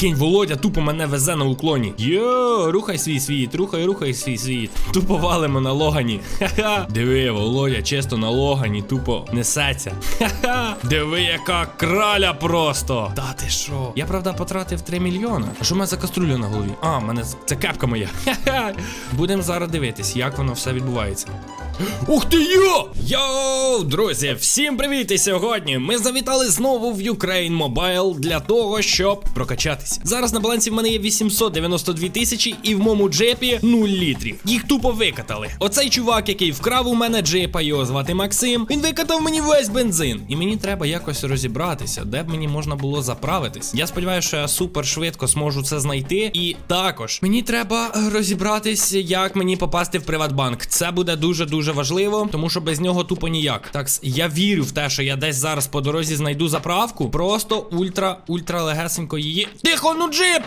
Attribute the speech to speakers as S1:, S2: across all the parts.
S1: Прикинь, Володя тупо мене везе на уклоні. Йо, рухай свій світ, рухай, рухай свій світ. Тупо валимо на логані. Ха-ха. Диви, Володя, чисто на логані, тупо несеться. Ха-ха. Диви, яка краля просто. Та ти що? Я правда потратив 3 мільйони. А що в мене за каструля на голові? А, в мене це кепка моя. Будемо зараз дивитись, як воно все відбувається. Ух ти йо! Йоу, друзі, всім привіт! І сьогодні ми завітали знову в Ukraine Mobile для того, щоб прокачатись. Зараз на балансі в мене є 892 тисячі, і в моєму джепі 0 літрів. Їх тупо викатали. Оцей чувак, який вкрав у мене джепа, його звати Максим. Він викатав мені весь бензин. І мені треба якось розібратися, де б мені можна було заправитись. Я сподіваюся, що я супер швидко зможу це знайти. І також мені треба е, розібратись, як мені попасти в Приватбанк. Це буде дуже дуже важливо, тому що без нього тупо ніяк. Так, я вірю в те, що я десь зараз по дорозі знайду заправку. Просто ультра, ультра легесенько її. Тихо, ну джип!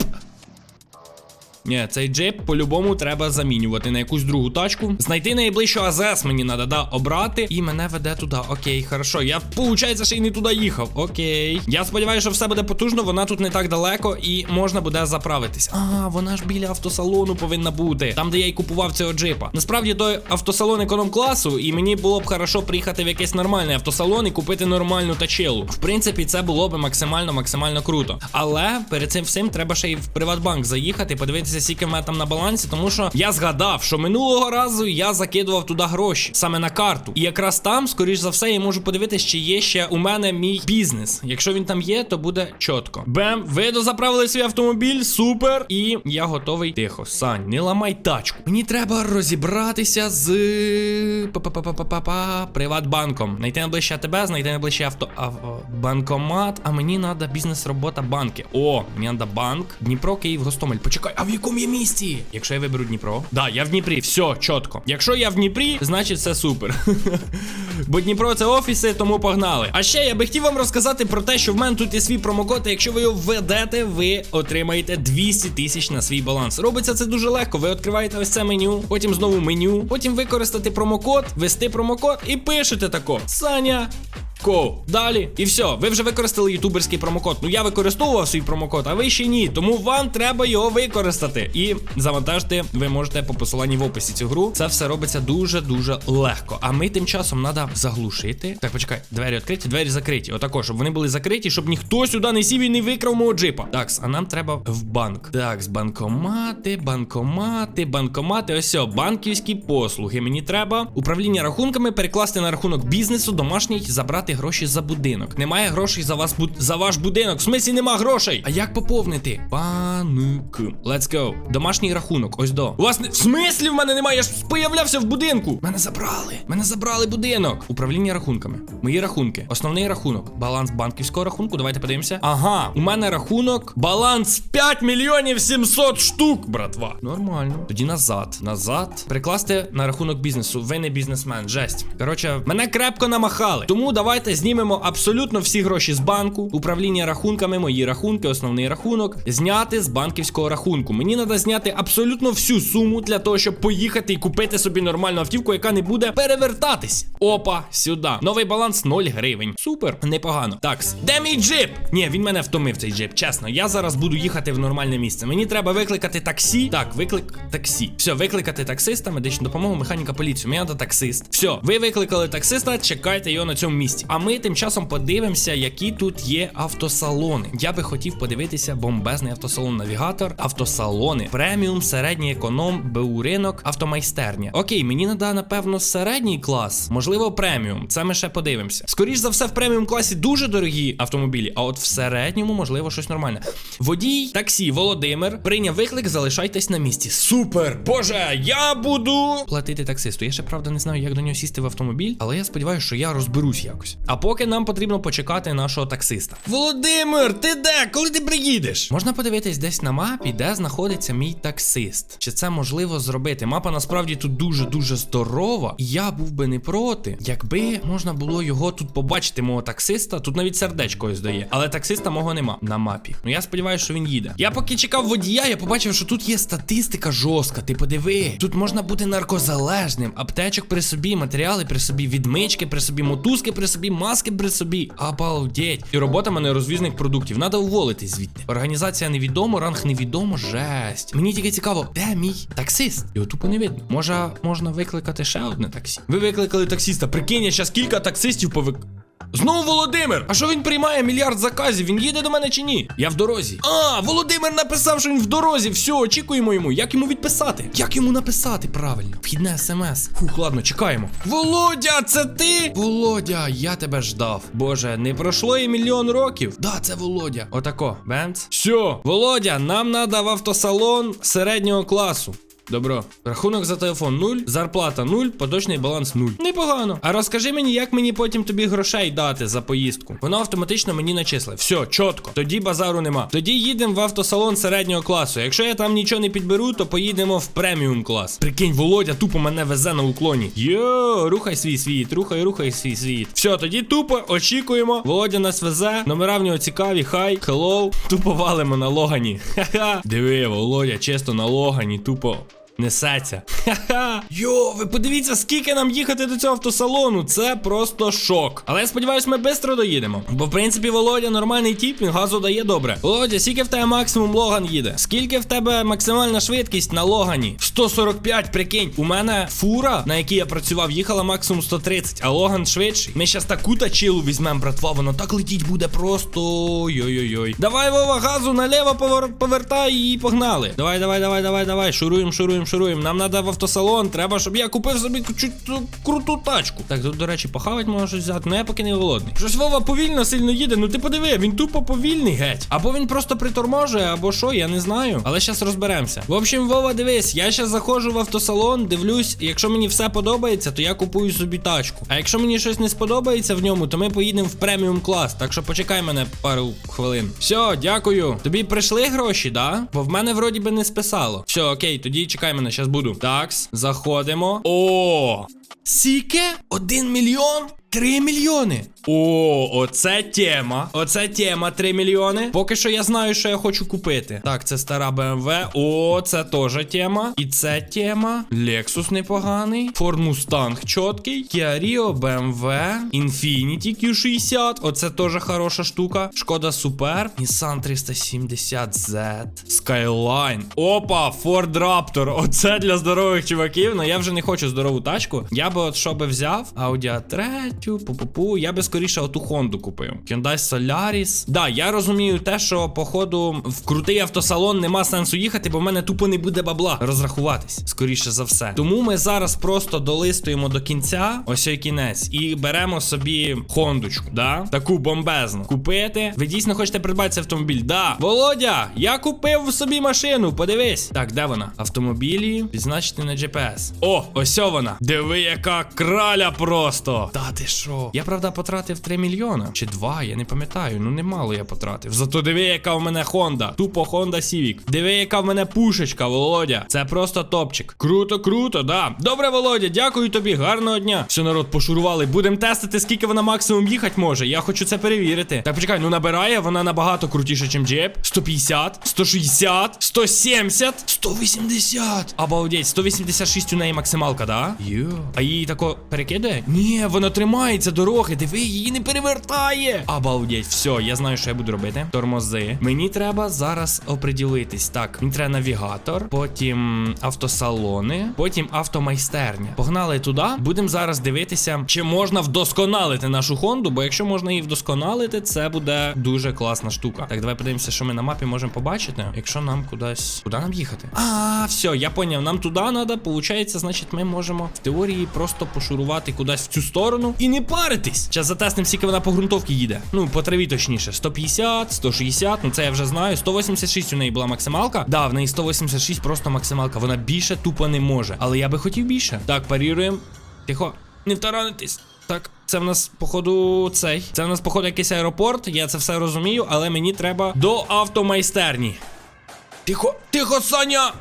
S1: Ні, цей джип по-любому треба замінювати на якусь другу тачку. Знайти найближчу АЗС мені треба, да, обрати. І мене веде туди. Окей, хорошо. Я, виходить, ще й не туди їхав. Окей. Я сподіваюся, що все буде потужно, вона тут не так далеко і можна буде заправитись. А, вона ж біля автосалону повинна бути. Там, де я й купував цього джипа. Насправді той автосалон економ-класу, і мені було б хорошо приїхати в якийсь нормальний автосалон і купити нормальну тачелу. В принципі, це було б максимально, максимально круто. Але перед цим всім треба ще й в Приватбанк заїхати, подивитися, скільки в мене там на балансі, тому що я згадав, що минулого разу я закидував туди гроші саме на карту. І якраз там, скоріш за все, я можу подивитися, чи є ще у мене мій бізнес. Якщо він там є, то буде чітко. Бем, ви дозаправили свій автомобіль, супер. І я готовий. Тихо, Сань, не ламай тачку. Мені треба розібратися з. Приватбанком. Знайти найближче АТБ, знайти найближче авто банкомат. А мені треба бізнес-робота банки. О, мені треба банк. Дніпро, Київ, Гостомель. Почекай, а в якому я? Якщо я виберу Дніпро. Да, я в Дніпрі, все, чітко. Якщо я в Дніпрі, значить це супер. Бо Дніпро це офіси, тому погнали. А ще я би хотів вам розказати про те, що в мене тут є свій промокод. і Якщо ви його введете, ви отримаєте 200 тисяч на свій баланс. Робиться це дуже легко. Ви відкриваєте ось це меню, потім знову меню, потім використати промокод, ввести промокод і пишете тако. Саня. Ко. Далі. І все, ви вже використали ютуберський промокод. Ну я використовував свій промокод, а ви ще ні. Тому вам треба його використати. І завантажити ви можете по посиланні в описі цю гру. Це все робиться дуже-дуже легко. А ми тим часом треба заглушити. Так, почекай, двері відкриті, двері закриті. Отако, щоб вони були закриті, щоб ніхто сюди не сів і не викрав мого джипа. Так, а нам треба в банк. Так, банкомати, банкомати, банкомати. Ось, о, банківські послуги. Мені треба управління рахунками перекласти на рахунок бізнесу, домашній, забрати гроші за будинок. Немає грошей за вас буд... за ваш будинок. В смислі нема грошей. А як поповнити? Банк. Let's go. Домашній рахунок. Ось до. У вас не в смислі в мене немає. Я ж появлявся в будинку. Мене забрали. Мене забрали будинок. Управління рахунками. Мої рахунки. Основний рахунок. Баланс банківського рахунку. Давайте подивимося. Ага, у мене рахунок. Баланс 5 мільйонів 700 штук, братва. Нормально. Тоді назад. Назад. Прикласти на рахунок бізнесу. Ви не бізнесмен. Жесть. Коротше, мене крепко намахали. Тому давайте знімемо абсолютно всі гроші з банку. Управління рахунками, мої рахунки, основний рахунок. Зняти з банківського рахунку. Мені треба зняти абсолютно всю суму для того, щоб поїхати і купити собі нормальну автівку, яка не буде перевертатись. Опа, сюди. Новий баланс 0 гривень. Супер, непогано. Такс. Де мій джип? Ні, він мене втомив цей джип. Чесно, я зараз буду їхати в нормальне місце. Мені треба викликати таксі. Так, виклик таксі. Все, викликати таксиста, медичну допомогу, механіка поліцію. Мені треба таксист. Все, ви викликали таксиста, чекайте його на цьому місці. А ми тим часом подивимося, які тут є автосалони. Я би хотів подивитися бомбезний автосалон навігатор, автосалони, преміум, середній економ, БУ ринок, автомайстерня. Окей, мені треба, напевно, середній клас, можливо, преміум. Це ми ще подивимося. Скоріш за все, в преміум класі дуже дорогі автомобілі, а от в середньому, можливо, щось нормальне. Водій таксі Володимир прийняв виклик, залишайтесь на місці. Супер! Боже, я буду платити таксисту. Я ще правда не знаю, як до нього сісти в автомобіль, але я сподіваюся, що я розберусь якось. А поки нам потрібно почекати нашого таксиста. Володимир, ти де? Коли ти приїдеш? Можна подивитись десь на мапі, де знаходиться мій таксист. Чи це можливо зробити? Мапа насправді тут дуже дуже здорова. І я був би не проти Якби можна було його тут побачити, мого таксиста, тут навіть сердечко ось дає. Але таксиста мого нема на мапі. Ну я сподіваюся, що він їде. Я поки чекав водія, я побачив, що тут є статистика жорстка. Ти подиви. Тут можна бути наркозалежним, аптечок при собі, матеріали при собі, відмички при собі, мотузки при собі, маски при собі. Обалдеть. І робота мене розвізних продуктів. Надо уволитись звідти. Організація невідомо, ранг невідомо, жесть. Мені тільки цікаво, де мій таксист? Його тупо не видно. Може, можна викликати ще одне таксі? Ви викликали таксиста. Прикинь, я зараз кілька таксистів повик. Знову Володимир! А що він приймає мільярд заказів? Він їде до мене чи ні? Я в дорозі. А, Володимир написав, що він в дорозі. Все, очікуємо йому. Як йому відписати? Як йому написати правильно? Вхідне смс. Фух, ладно, чекаємо. Володя, це ти? Володя, я тебе ждав. Боже, не пройшло і мільйон років. Да, це Володя. Отако. Бемц. Все, Володя, нам надо в автосалон середнього класу. Добро. Рахунок за телефон 0, зарплата 0, поточний баланс 0. Непогано. А розкажи мені, як мені потім тобі грошей дати за поїздку. Воно автоматично мені начислить. Все, чітко. Тоді базару нема. Тоді їдемо в автосалон середнього класу. Якщо я там нічого не підберу, то поїдемо в преміум клас. Прикинь, Володя тупо мене везе на уклоні. Йо, рухай свій світ, рухай, рухай свій світ. Все, тоді тупо очікуємо. Володя нас везе. Номера в нього цікаві. Хай, хеллоу. Тупо валимо на логані. Ха-ха. Диви, Володя, чисто на логані, тупо. Несеться. Ха-ха. Йо, ви подивіться, скільки нам їхати до цього автосалону. Це просто шок. Але я сподіваюся, ми швидко доїдемо. Бо, в принципі, Володя нормальний тіп, він газу дає добре. Володя, скільки в тебе максимум логан їде? Скільки в тебе максимальна швидкість на логані? 145, прикинь. У мене фура, на якій я працював, їхала максимум 130, а логан швидший. Ми щас таку тачилу візьмемо, братва. Воно так летіть буде просто. Йой-йой-йой. Давай, Вова, газу наліво повер... повертай і погнали. Давай, давай, давай, давай, давай. Шуруємо, шуруємо, шуруємо. Нам треба в автосалон. Треба, щоб я купив собі круту тачку. Так, тут, до речі, похавать можна щось взяти. Ну я поки не голодний. Щось Вова повільно сильно їде. Ну ти подиви, він тупо повільний геть. Або він просто приторможує, або що, я не знаю. Але зараз розберемося. В общем, Вова, дивись, я зараз заходжу в автосалон, дивлюсь, якщо мені все подобається, то я купую собі тачку. А якщо мені щось не сподобається в ньому, то ми поїдемо в преміум клас. Так що почекай мене пару хвилин. Все, дякую. Тобі прийшли гроші, да? Бо в мене вроді би не списало. Все, окей, тоді чекай мене, зараз буду. Такс, заходимо. О! Сіке? Один мільйон? Три мільйони. О, оце тема. Оце тема 3 мільйони. Поки що я знаю, що я хочу купити. Так, це стара BMW. О, це теж тема. І це тема. Lexus непоганий. Ford Mustang чіткий. Kia Rio, BMW. Infiniti Q60. Оце теж хороша штука. Шкода Super. Nissan 370Z. Skyline. Опа, Ford Raptor. Оце для здорових чуваків. Ну я вже не хочу здорову тачку. Я би от що би взяв? Audi A3, пу-пу-пу. Я би скоріше оту Хонду купив. Hyundai Solaris. Да, я розумію те, що походу в крутий автосалон нема сенсу їхати, бо в мене тупо не буде бабла розрахуватись, скоріше за все. Тому ми зараз просто долистуємо до кінця, ось і кінець, і беремо собі Хондочку, да? Таку бомбезну. Купити. Ви дійсно хочете придбати автомобіль? Да. Володя, я купив собі машину, подивись. Так, де вона? Автомобілі, відзначити на GPS. О, ось вона. Диви, яка краля просто. Та ти що? Я правда потратив 3 мільйона чи 2, я не пам'ятаю. Ну немало я потратив. Зато диви, яка в мене Honda. Тупо Honda Civic. Диви, яка в мене пушечка, Володя. Це просто топчик. Круто, круто, да. Добре, Володя, дякую тобі. Гарного дня. Все, народ, пошурували. Будемо тестити, скільки вона максимум їхати може. Я хочу це перевірити. Так, почекай, ну набирає, вона набагато крутіше, ніж джеп. 150, 160, 170, 180. Обалдеть, 186 у неї максималка, да? Йо. А її тако перекидає? Ні, вона тримається дороги. Диви, її не перевертає. Обалдеть, все, я знаю, що я буду робити. Тормози. Мені треба зараз оприділитись. Так, мені треба навігатор, потім автосалони, потім автомайстерня. Погнали туди. Будемо зараз дивитися, чи можна вдосконалити нашу Хонду, бо якщо можна її вдосконалити, це буде дуже класна штука. Так, давай подивимося, що ми на мапі можемо побачити. Якщо нам кудись. Куди нам їхати? А, все, я поняв. Нам туди треба. Получається, значить, ми можемо в теорії просто пошурувати кудись в цю сторону і не паритись. Зараз затестимо, скільки вона по ґрунтовці їде. Ну, по траві точніше. 150, 160, ну це я вже знаю. 186 у неї була максималка. Да, в неї 186 просто максималка. Вона більше тупо не може. Але я би хотів більше. Так, паріруємо. Тихо, не втаранитись. Так, це в нас, походу, цей. Це в нас, походу, якийсь аеропорт. Я це все розумію, але мені треба до автомайстерні. Тихо, тихо, Саня!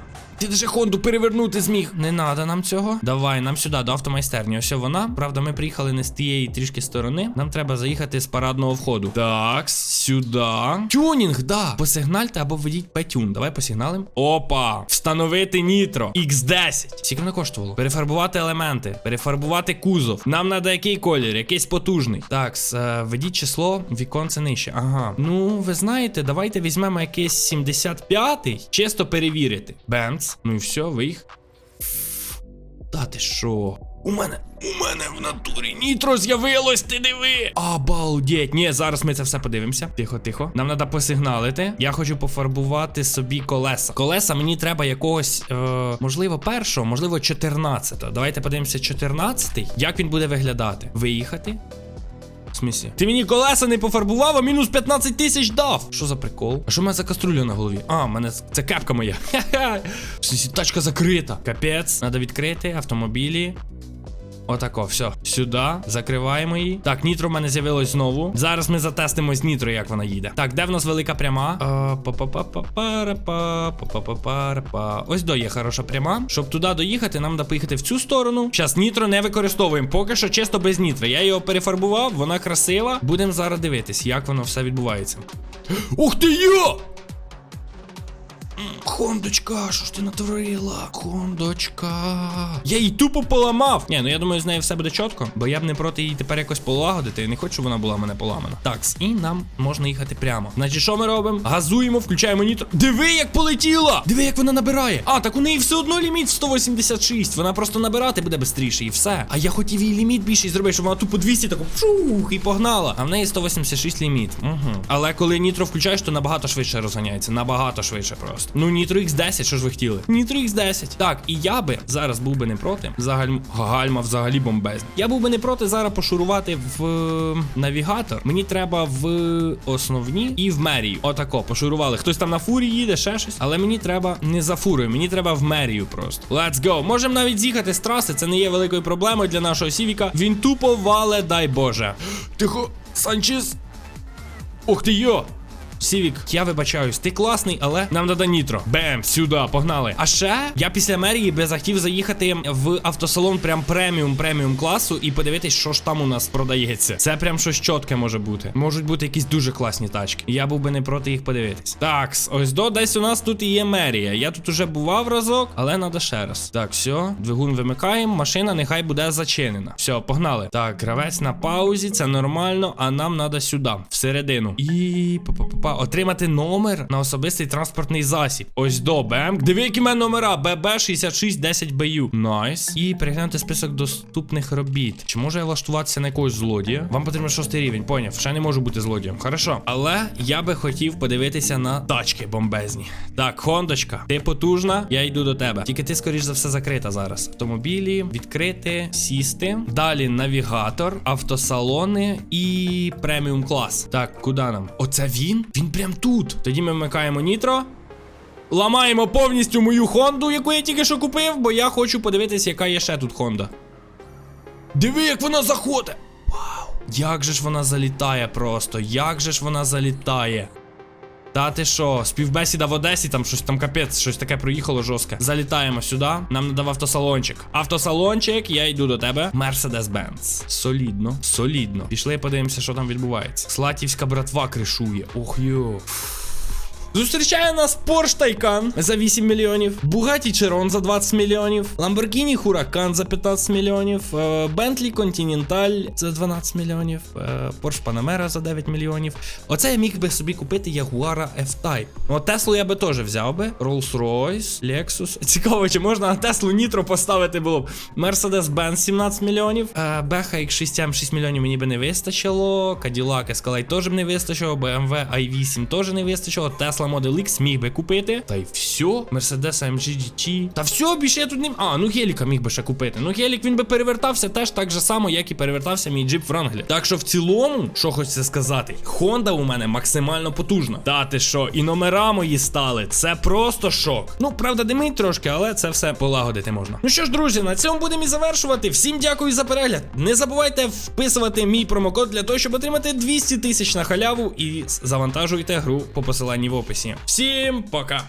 S1: Ти вже Хонду перевернути зміг. Не надо нам цього. Давай, нам сюди, до автомайстерні. Ось вона. Правда, ми приїхали не з тієї трішки сторони. Нам треба заїхати з парадного входу. Так, сюди. Тюнінг, да. Посигнальте або введіть петюн. Давай посигналим. Опа! Встановити нітро. X10. Скільки воно коштувало? Перефарбувати елементи, перефарбувати кузов. Нам треба який колір, якийсь потужний. Так, е, введіть число, віконце нижче. Ага. Ну, ви знаєте, давайте візьмемо якийсь 75-й, чисто перевірити. Ну і все, ви їх. Та ти що? У мене, у мене в натурі нітро з'явилось, ти диви! Обалдеть! Ні, зараз ми це все подивимося. Тихо, тихо. Нам треба посигналити. Я хочу пофарбувати собі колеса. Колеса мені треба якогось, е, можливо, першого, можливо, 14-го. Давайте подивимося 14-й. Як він буде виглядати? Виїхати. В? Ти мені колеса не пофарбував, а мінус 15 тисяч дав. Що за прикол? А що в мене за каструля на голові? А, в мене це кепка моя. Ха-ха. Тачка закрита. Капець. Треба відкрити автомобілі. Отако, все. Сюди. Закриваємо її. Так, нітро в мене з'явилось знову. Зараз ми затестимо з нітро, як вона їде. Так, де в нас велика пряма? А. Ось до є хороша пряма. Щоб туди доїхати, нам треба поїхати в цю сторону. Зараз нітро не використовуємо. Поки що чисто без нітро. Я його перефарбував, вона красива. Будемо зараз дивитись, як воно все відбувається. Ух ти йо! Хондочка, що ж ти натворила? Хондочка. Я її тупо поламав. Ні, ну я думаю, з нею все буде чітко, бо я б не проти її тепер якось полагодити. Я не хочу, щоб вона була в мене поламана. Так, і нам можна їхати прямо. Значить, що ми робимо? Газуємо, включаємо нітро. Диви, як полетіла! Диви, як вона набирає. А, так у неї все одно ліміт 186. Вона просто набирати буде швидше і все. А я хотів її ліміт більший зробити, щоб вона тупо 200 таку пшух і погнала. А в неї 186 ліміт. Угу. Але коли нітро включаєш, то набагато швидше розганяється. Набагато швидше просто. Ну, нітро X10, що ж ви хотіли? Нітро X10. Так, і я би зараз був би не проти. Загальм... Гальма взагалі бомбезна. Я був би не проти зараз пошурувати в е, навігатор. Мені треба в основні і в мерію. Отако, пошурували. Хтось там на фурі їде, ще щось. Але мені треба не за фурою, мені треба в мерію просто. Let's go. Можемо навіть з'їхати з траси, це не є великою проблемою для нашого Сівіка. Він тупо вале, дай Боже. Тихо, Санчес. Ух ти йо! Сівік, я вибачаюсь, ти класний, але нам треба нітро. Бем, сюди, погнали. А ще я після мерії би захотів заїхати в автосалон прям преміум преміум класу і подивитись, що ж там у нас продається. Це прям щось чітке може бути. Можуть бути якісь дуже класні тачки. Я був би не проти їх подивитись. Так, ось до десь у нас тут і є мерія. Я тут уже бував разок, але треба ще раз. Так, все, двигун вимикаємо. Машина нехай буде зачинена. Все, погнали. Так, гравець на паузі, це нормально, а нам треба сюди, всередину. І отримати номер на особистий транспортний засіб. Ось до БМ. Диви, які мене номера ББ 6610 БЮ. Найс. І переглянути список доступних робіт. Чи можу я влаштуватися на якогось злодія? Вам потрібен шостий рівень, поняв. Ще не можу бути злодієм. Хорошо. Але я би хотів подивитися на тачки бомбезні. Так, Хондочка, ти потужна, я йду до тебе. Тільки ти, скоріш за все, закрита зараз. Автомобілі, відкрити, сісти. Далі навігатор, автосалони і преміум клас. Так, куди нам? Оце він? Він прям тут. Тоді ми вмикаємо нітро. Ламаємо повністю мою Хонду, яку я тільки що купив, бо я хочу подивитись, яка є ще тут Хонда. Диви, як вона заходить! Вау! Як же ж вона залітає просто, як же ж вона залітає. Та ти що, співбесіда в Одесі, там щось там капець, щось таке проїхало жорстке. Залітаємо сюди. Нам надав автосалончик. Автосалончик, я йду до тебе. Mercedes-Benz. Солідно, солідно. Пішли подивимося, що там відбувається. Слатівська братва кришує. Ох йо. Зустрічає нас Porsche Taycan за 8 мільйонів, Bugatti Chiron за 20 мільйонів, Lamborghini Huracan за 15 мільйонів, е, Bentley Continental за 12 мільйонів, е, Porsche Panamera за 9 мільйонів. Оце я міг би собі купити Jaguar F-Type. Ну, Теслу я би теж взяв би. Rolls-Royce, Lexus. Цікаво, чи можна на Теслу Nitro поставити було б. Mercedes-Benz 17 мільйонів, е, Becha X6 6 мільйонів мені би не вистачило, Cadillac Escalade теж б не вистачило, BMW i8 теж не вистачило, Tesla Model X міг би купити. Та й все. Mercedes AMG GT. Та все, більше я тут не. А, ну геліка міг би ще купити. Ну гелік він би перевертався теж так же само, як і перевертався мій джип Wrangler. Так що в цілому, що хочеться сказати, Honda у мене максимально потужна. Та ти що, і номера мої стали. Це просто шок. Ну, правда, димить трошки, але це все полагодити можна. Ну що ж, друзі, на цьому будемо і завершувати. Всім дякую за перегляд. Не забувайте вписувати мій промокод для того, щоб отримати 200 тисяч на халяву і завантажуйте гру по посиланні в описі. Всім пока!